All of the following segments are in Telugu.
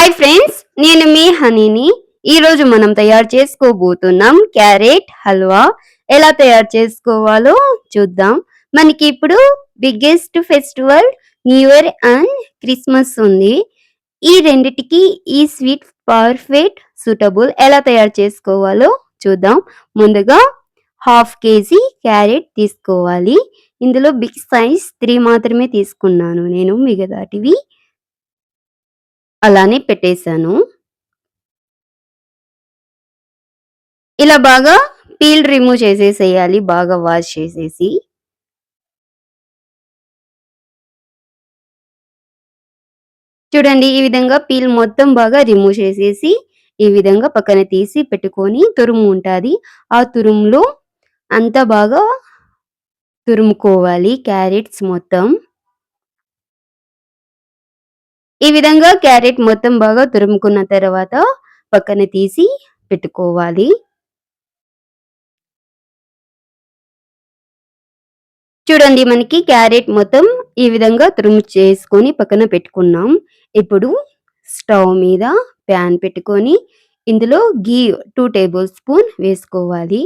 హాయ్ ఫ్రెండ్స్ నేను మీ హనీని. ఈరోజు మనం తయారు చేసుకోబోతున్నాం క్యారెట్ హల్వా. ఎలా తయారు చేసుకోవాలో చూద్దాం. మనకి ఇప్పుడు biggest festival new year and Christmas ఉంది. ఈ రెండిటికి ఈ స్వీట్ పర్ఫెక్ట్ సూటబుల్ ఎలా తయారు చేసుకోవాలో చూద్దాం. ముందుగా హాఫ్ కేజీ క్యారెట్ తీసుకోవాలి. ఇందులో బిగ్ సైజ్ త్రీ మాత్రమే తీసుకున్నాను నేను మిగతాటివి. అలానే పెట్టేశాను. ఇలా బాగా పీల్ రిమూవ్ చేసేసేయాలి బాగా వాష్ చేసేసి. చూడండి ఈ విధంగా పీల్ మొత్తం బాగా రిమూవ్ చేసేసి ఈ విధంగా పక్కన తీసి పెట్టుకొని తురుము ఉంటుంది. ఆ తురుములో అంతా బాగా తురుముకోవాలి క్యారెట్స్ మొత్తం. ఈ విధంగా క్యారెట్ మొత్తం బాగా తురుముకున్న తర్వాత పక్కన తీసి పెట్టుకోవాలి. చూడండి మనకి క్యారెట్ మొత్తం ఈ విధంగా తురుము చేసుకొని పక్కన పెట్టుకున్నాం. ఇప్పుడు స్టవ్ మీద ప్యాన్ పెట్టుకొని ఇందులో గీ టూ టేబుల్ స్పూన్ వేసుకోవాలి.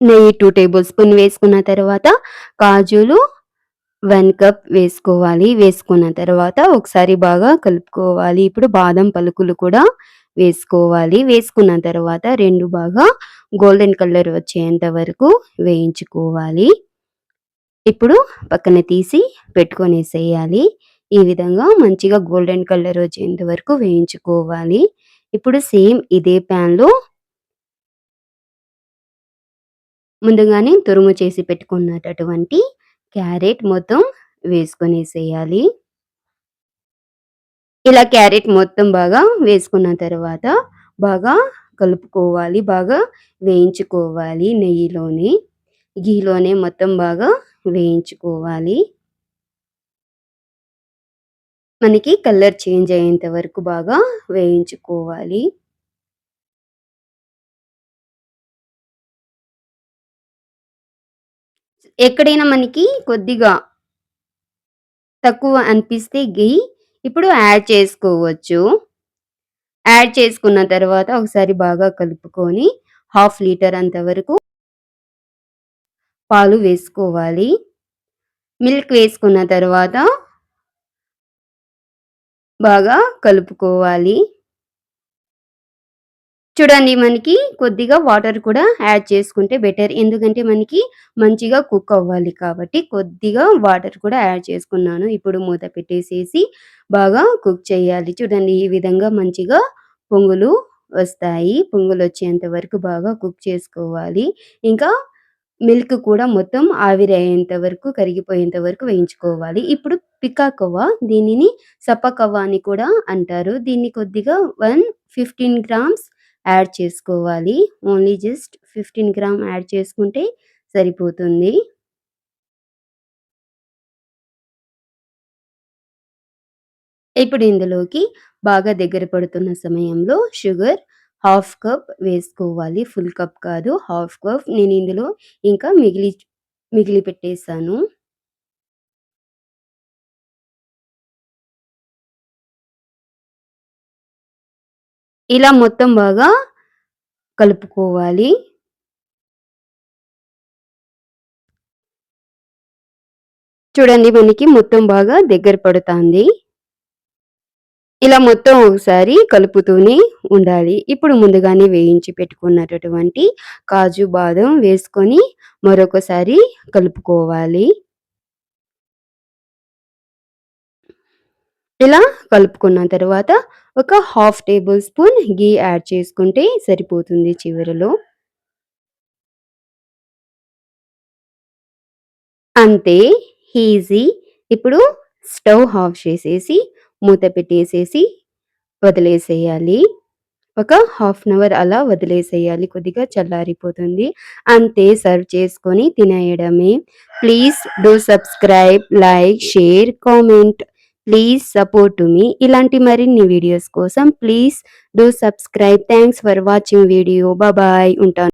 నెయ్యి టూ టేబుల్ స్పూన్ వేసుకున్న తర్వాత కాజులు వన్ కప్ వేసుకోవాలి. వేసుకున్న తర్వాత ఒకసారి బాగా కలుపుకోవాలి. ఇప్పుడు బాదం పలుకులు కూడా వేసుకోవాలి. వేసుకున్న తర్వాత రెండు బాగా గోల్డెన్ కలర్ వచ్చేంత వరకు వేయించుకోవాలి. ఇప్పుడు పక్కన తీసి పెట్టుకొనేసేయాలి. ఈ విధంగా మంచిగా గోల్డెన్ కలర్ వచ్చేంత వరకు వేయించుకోవాలి. ఇప్పుడు సేమ్ ఇదే ప్యాన్లో ముందుగానే తురుము చేసి పెట్టుకున్నటువంటి క్యారెట్ మొత్తం వేసుకొనేసేయాలి. ఇలా క్యారెట్ మొత్తం బాగా వేసుకున్న తర్వాత బాగా కలుపుకోవాలి బాగా వేయించుకోవాలి నెయ్యిలోనే. గీలోనే మొత్తం బాగా వేయించుకోవాలి. మనకి కలర్ చేంజ్ అయ్యేంత వరకు బాగా వేయించుకోవాలి. ఎక్కడైనా మనకి కొద్దిగా తక్కువ అనిపిస్తే గీ ఇప్పుడు యాడ్ చేసుకోవచ్చు. యాడ్ చేసుకున్న తర్వాత ఒకసారి బాగా కలుపుకొని హాఫ్ లీటర్ అంతవరకు పాలు వేసుకోవాలి. మిల్క్ వేసుకున్న తర్వాత బాగా కలుపుకోవాలి. చూడండి మనకి కొద్దిగా వాటర్ కూడా యాడ్ చేసుకుంటే బెటర్. ఎందుకంటే మనకి మంచిగా కుక్ అవ్వాలి కాబట్టి కొద్దిగా వాటర్ కూడా యాడ్ చేసుకున్నాను. ఇప్పుడు మూత పెట్టేసేసి బాగా కుక్ చేయాలి. చూడండి ఈ విధంగా మంచిగా పొంగులు వస్తాయి. పొంగులు వచ్చేంత వరకు బాగా కుక్ చేసుకోవాలి. ఇంకా మిల్క్ కూడా మొత్తం ఆవిరి అయ్యేంత వరకు కరిగిపోయేంత వరకు వేయించుకోవాలి. ఇప్పుడు పికాకవ్వ దీనిని సప్పకవ్వ అని కూడా అంటారు. దీన్ని కొద్దిగా వన్ ఫిఫ్టీన్ గ్రామ్స్ యాడ్ చేసుకోవాలి. Only just fifteen gram add చేసుకుంటే సరిపోతుంది. ఇప్పుడు ఇందులోకి బాగా దగ్గర పడుతున్న సమయంలో షుగర్ హాఫ్ కప్ వేసుకోవాలి. ఫుల్ కప్ కాదు హాఫ్ కప్. నేను ఇందులో ఇంకా మిగిలి మిగిలి పెట్టేశాను ఇలా మొత్తం బాగా కలుపుకోవాలి. చూడండి మనకి మొత్తం బాగా దగ్గర పడుతుంది. ఇలా మొత్తం ఒకసారి కలుపుతూనే ఉండాలి. ఇప్పుడు ముందుగానే వేయించి పెట్టుకున్నటువంటి కాజు బాదం వేసుకొని మరొకసారి కలుపుకోవాలి. ఇలా కలుపుకున్న తర్వాత ఒక half tablespoon ghee add చేసుకుంటే సరిపోతుంది చివరిలో. అంతే ఈజీ ఇప్పుడు స్టవ్ ఆఫ్ చేసేసి మూత పెట్టేసేసి వదిలేసేయాలి. ఒక హాఫ్ అన్ అవర్ అలా వదిలేసేయాలి కొద్దిగా చల్లారిపోతుంది. అంతే సర్వ్ చేసుకొని తినేయడమే. Please do subscribe like share comment please support మీ ఇలాంటి మరిన్ని వీడియోస్ కోసం please do subscribe thanks for watching video బాబాయ్ ఉంటాను.